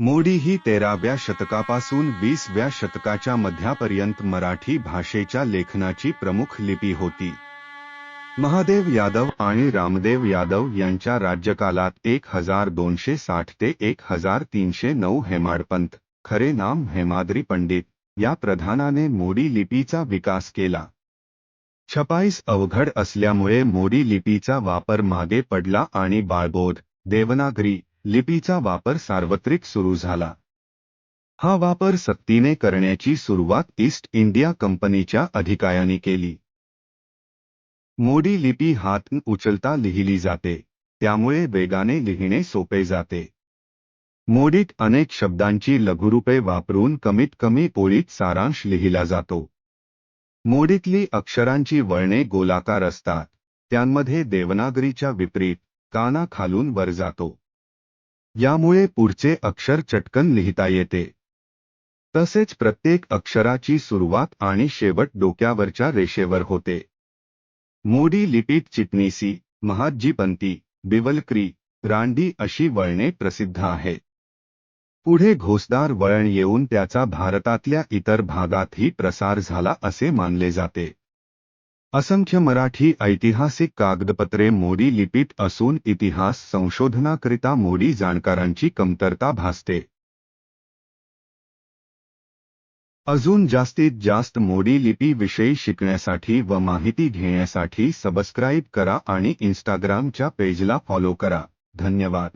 मोडी ही तेराव्या शतकापासून वीसव्या शतकाच्या मध्यापर्यंत मराठी भाषेच्या लेखनाची प्रमुख लिपी होती. महादेव यादव आणि रामदेव यादव यांच्या राज्यकालात एक हजार दोनशे साठ ते एक हजार तीनशे नऊ हेमाडपंत खरे नाम हेमाद्री पंडित या प्रधानाने मोडी लिपीचा विकास केला. छपाईस अवघड असल्यामुळे मोडी लिपीचा वापर मागे पडला आणि बाळबोध देवनागरी लिपीचा वापर सार्वत्रिक सुरू झाला. हा वापर सक्तीने करण्याची सुरुवात ईस्ट इंडिया कंपनीच्या अधिकाऱ्यांनी केली. मोडी लिपी हात उचलता लिहिली जाते त्यामुळे वेगाने लिहिणे सोपे जाते. मोडीत अनेक शब्दांची लघुरूपे वापरून कमीत कमी पोळीत सारांश लिहिला जातो. मोडीतली अक्षरांची वळणे गोलाकार असतात त्यांमध्ये देवनागरीच्या विपरीत काना खालून वर जातो. यामुळे पुढचे अक्षर चटकन लिहिता येते. तसेच प्रत्येक अक्षराची सुरुवात आणि शेवट डोक्यावरच्या रेषेवर होते. मोडी लिपीत चिटणीसी महाजीपंती बिवलक्री रांडी अशी वळणे प्रसिद्ध आहेत पुढे घोसदार वळण येऊन त्याचा भारतातल्या इतर भागातही प्रसार झाला असे मानले जाते. असंख्य मराठी ऐतिहासिक कागदपत्रे मोडी लिपीत असून इतिहास संशोधनाकरिता मोडी जाणकारांची कमतरता भासते. अजून जास्तीत जास्त मोडी लिपी विषयी शिकण्यासाठी व माहिती घेण्यासाठी सबस्क्राईब करा आणि इंस्टाग्रामच्या पेजला फॉलो करा. धन्यवाद.